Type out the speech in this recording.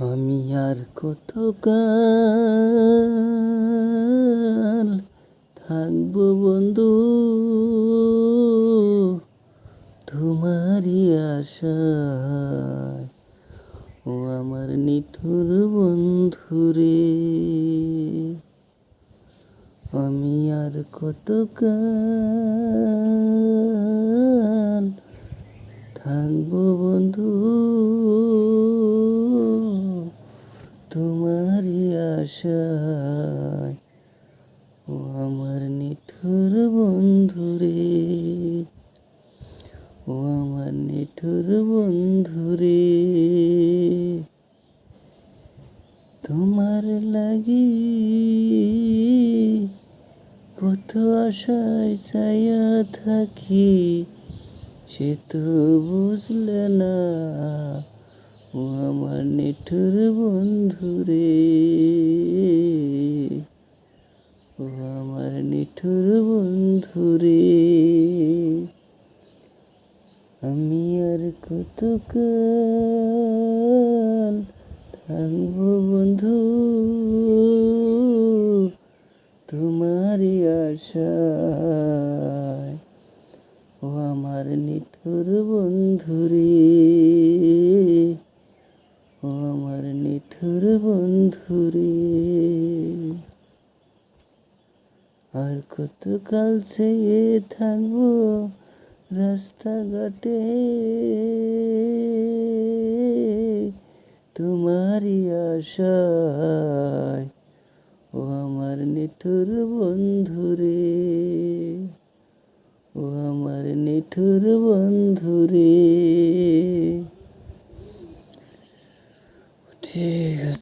আমি আর কত কাল থাকব বন্ধু? তোমারই আশায় ও আমার নিঠুর বন্ধু রে। আমি আর কত কাল থাকব বন্ধু? তোমারই আশায় ও আমার নিঠুর বন্ধু রে। ও আমার নিঠুর বন্ধু রে। তোমার লাগি কত আশায় চাইয়া থাকি সে তো বুঝলে না। ও আমার নিঠুর বন্ধু রে ও আমার নিঠুর বন্ধু রে আমি আর কত কাল থাকব বন্ধু? তোমারই আশায় ও আমার নিঠুর বন্ধু রে ও আমার নিঠুর বন্ধু রে আর কত কাল চেয়ে থাকব রাস্তাঘাটে তোমারই আশায় ও আমার নিঠুর বন্ধু রে ও আমার নিঠুর বন্ধু Jesus.